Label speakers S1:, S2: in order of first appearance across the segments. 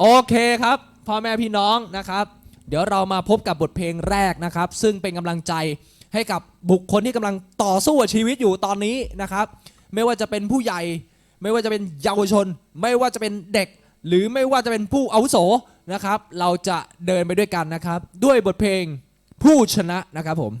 S1: โอเคครับพ่อแม่พี่น้องนะครับ เดี๋ยวเรามาพบกับบทเพลงแรกนะครับ ซึ่งเป็นกำลังใจให้กับบุคคลที่กำลังต่อสู้กับชีวิตอยู่ตอนนี้นะครับ ไม่ว่าจะเป็นผู้ใหญ่ ไม่ว่าจะเป็นเยาวชน ไม่ว่าจะเป็นเด็ก หรือไม่ว่าจะเป็นผู้อาวุโสนะครับ เราจะเดินไปด้วยกันนะครับ ด้วยบทเพลงผู้ชนะนะครับผม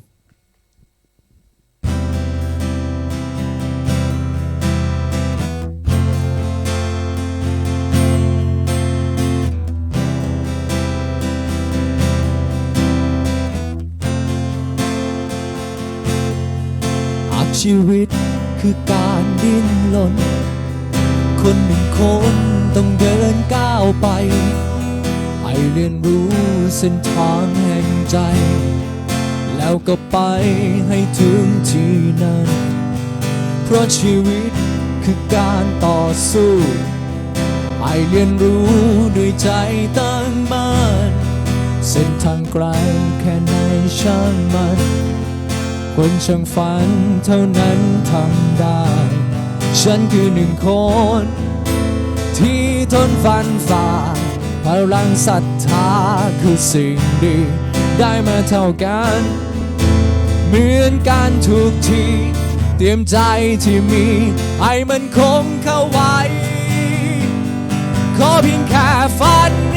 S1: ชีวิตคือการดิ้นรนคนหนึ่งคนต้องเดินก้าวไปให้เรียนรู้เส้นทางแห่งใจ แล้วก็ไปให้ถึงที่นั้น เพราะชีวิตคือการต่อสู้ให้เรียนรู้ด้วยใจตั้งมั่นเส้นทางไกลแค่ไหนช่างมัน คนช่างฝันเท่านั้นทำได้ ฉันคือหนึ่งคน ที่ทนฟันฝ่าพลังศรัทธาคือสิ่งดี ได้มาเท่ากัน เหมือนการถูกที เตรียมใจที่มีให้มันคงเข้าไว้ ขอเพียงแค่ฝัน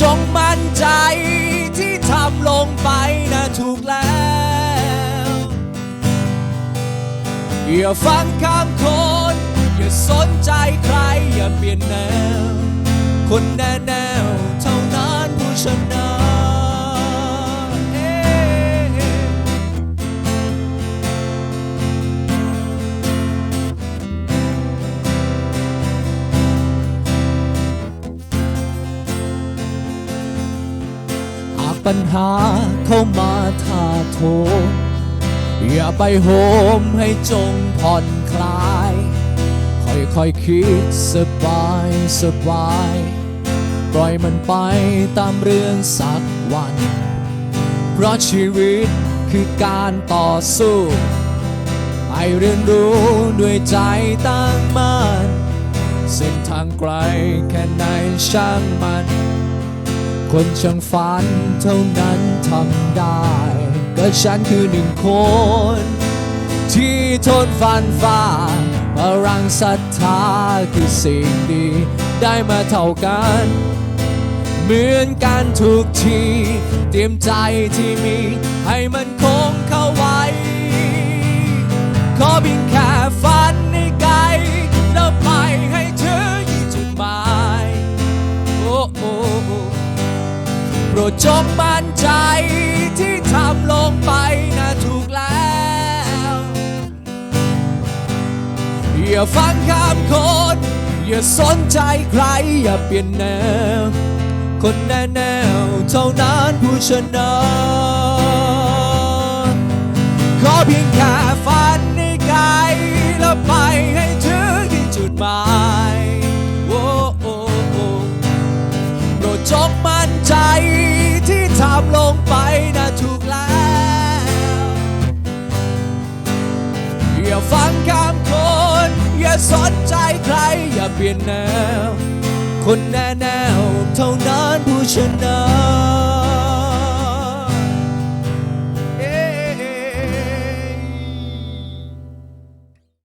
S1: จงมั่นใจที่ทำลงไปนะถูกแล้วอย่าฟังคำคน อย่าสนใจใคร อย่าเปลี่ยนแนว คนแน่แนว ปัญหาเข้ามาท่าโทษอย่าไปโหมให้จงผ่อนคลาย ค่อยๆคคิดสบายสบาย ปล่อยมันไปตามเรื่องสักวัน เพราะชีวิตคือการต่อสู้ไปเรียนรู้ด้วยใจตั้งมั่นเส้นทางไกลแค่ไหนช่างมัน คนช่างฝันเท่านั้นทำได้ ก็ฉันคือหนึ่งคน ที่ทนฟันฝ่าพลังศรัทธาคือสิ่งดี ได้มาเท่ากัน เหมือนกันทุกที เตรียมใจที่มี ให้มันคงเข้าไว้ ขอเพียงแค่ โปรดจงมั่นใจที่ทำลงไปนะถูกแล้ว อย่าฟังคำคน อย่าสนใจใคร อย่าเปลี่ยนแนว คนแน่แนวเท่านั้นผู้ชนะ ขอเพียงแค่ฝัน เปลี่ยนแนว คนแน่แนวเท่านั้นผู้ชนะ